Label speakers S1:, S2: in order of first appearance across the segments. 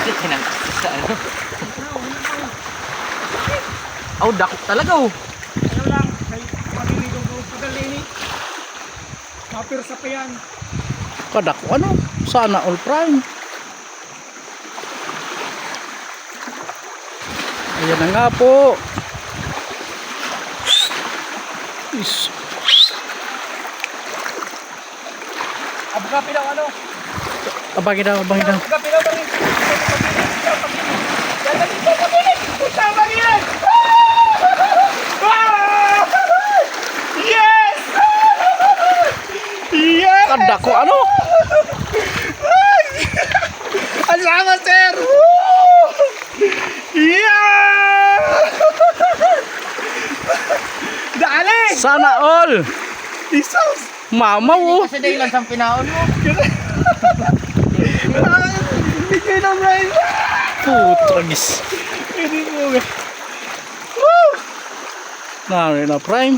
S1: Tinangkas sa ano. Oh, dako talaga oh.
S2: Ano lang, may makinig ang grupo dalini. Mapirsa pa yan.
S3: Kadako ano? Sana all prime. Ayan na nga po. Is,
S2: Abgapi daw ano?
S3: abangin daw, abangin daw.
S2: Abgapi daw bangin. Dadali ko
S3: ano?
S2: Ang sama, sir! Yeah! Dali!
S3: Sana all.
S2: Isos!
S3: Mama oh.
S1: Kasi dahilan sa pinaon mo.
S2: Na!
S3: Putragis. Nari na prime.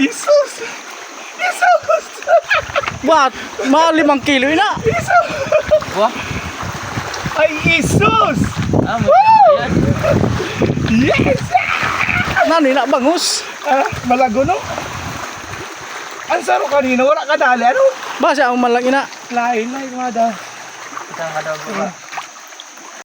S2: Isos! Isos!
S3: What? Mga limang kilo ina.
S2: Isos!
S1: Wah.
S2: Ay, Isos!
S1: Ah.
S2: Yes!
S3: Nani na bangus.
S2: Ah, malago no? Ang saro kanina, wala ka dali. Ano?
S3: Basa ang malang ina.
S2: Lain, lain, mga da.
S1: Isang ka daw baba.